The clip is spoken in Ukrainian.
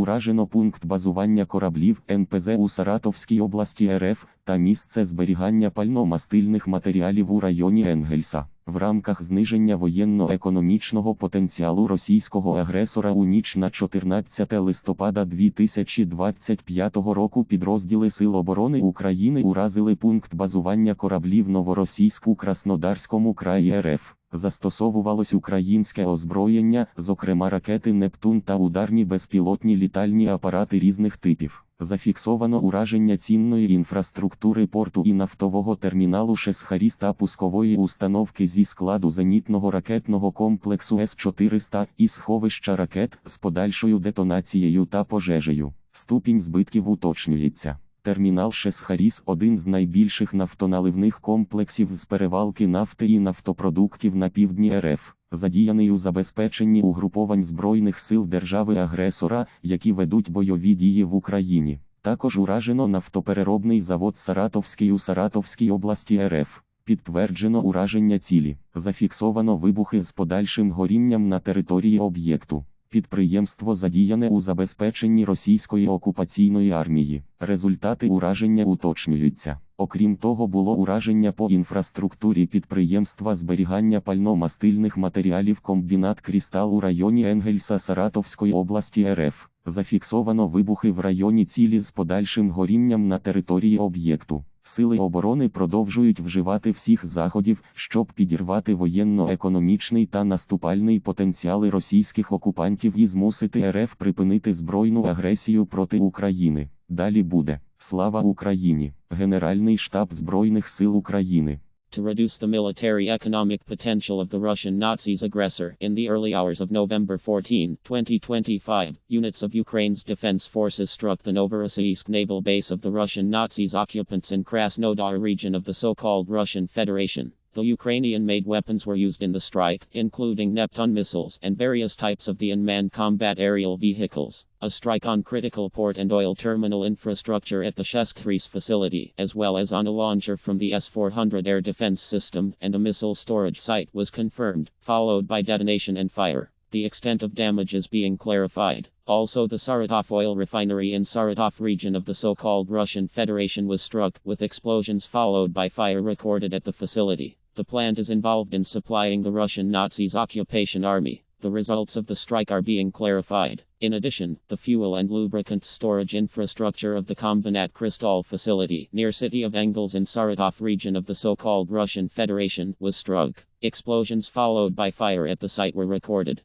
Уражено пункт базування кораблів НПЗ у Саратовській області РФ та місце зберігання пально-мастильних матеріалів у районі Енгельса. В рамках зниження воєнно-економічного потенціалу російського агресора у ніч на 14 листопада 2025 року підрозділи Сил оборони України уразили пункт базування кораблів Новоросійськ у Краснодарському краї РФ. Застосовувалось українське озброєння, зокрема ракети Нептун та ударні безпілотні літальні апарати різних типів. Зафіксовано ураження цінної інфраструктури порту і нафтового терміналу Шесхаріс та пускової установки зі складу зенітного ракетного комплексу С-400 і сховища ракет з подальшою детонацією та пожежею. Ступінь збитків уточнюється. Термінал Шесхаріс один з найбільших нафтоналивних комплексів з перевалки нафти і нафтопродуктів на півдні РФ, задіяний у забезпеченні угруповань Збройних сил держави-агресора, які ведуть бойові дії в Україні. Також уражено нафтопереробний завод Саратовський у Саратовській області РФ. Підтверджено ураження цілі, зафіксовано вибухи з подальшим горінням на території об'єкту. Підприємство задіяне у забезпеченні російської окупаційної армії. Результати ураження уточнюються. Окрім того, було ураження по інфраструктурі підприємства зберігання пально-мастильних матеріалів комбінат Крістал у районі Енгельса Саратовської області РФ. Зафіксовано вибухи в районі цілі з подальшим горінням на території об'єкту. Сили оборони продовжують вживати всіх заходів, щоб підірвати воєнно-економічний та наступальний потенціали російських окупантів і змусити РФ припинити збройну агресію проти України. Далі буде слава Україні, Генеральний штаб Збройних сил України. To reduce the military economic potential of the Russian Nazis aggressor. In the early hours of November 14, 2025, units of Ukraine's defense forces struck the Novorossiysk naval base of the Russian Nazis occupants in Krasnodar region of the so-called Russian Federation. The Ukrainian made weapons were used in the strike, including Neptune missiles and various types of the unmanned combat aerial vehicles. A strike on critical port and oil terminal infrastructure at the Sheskris facility, as well as on a launcher from the S 400 air defense system and a missile storage site, was confirmed, followed by detonation and fire. The extent of damage is being clarified. Also, the Saratov oil refinery in Saratov region of the so called Russian Federation was struck, with explosions followed by fire recorded at the facility. The plant is involved in supplying the Russian Nazis' occupation army. The results of the strike are being clarified. In addition, the fuel and lubricant storage infrastructure of the Kombinat Kristall facility near city of Engels in Saratov region of the so-called Russian Federation was struck. Explosions followed by fire at the site were recorded.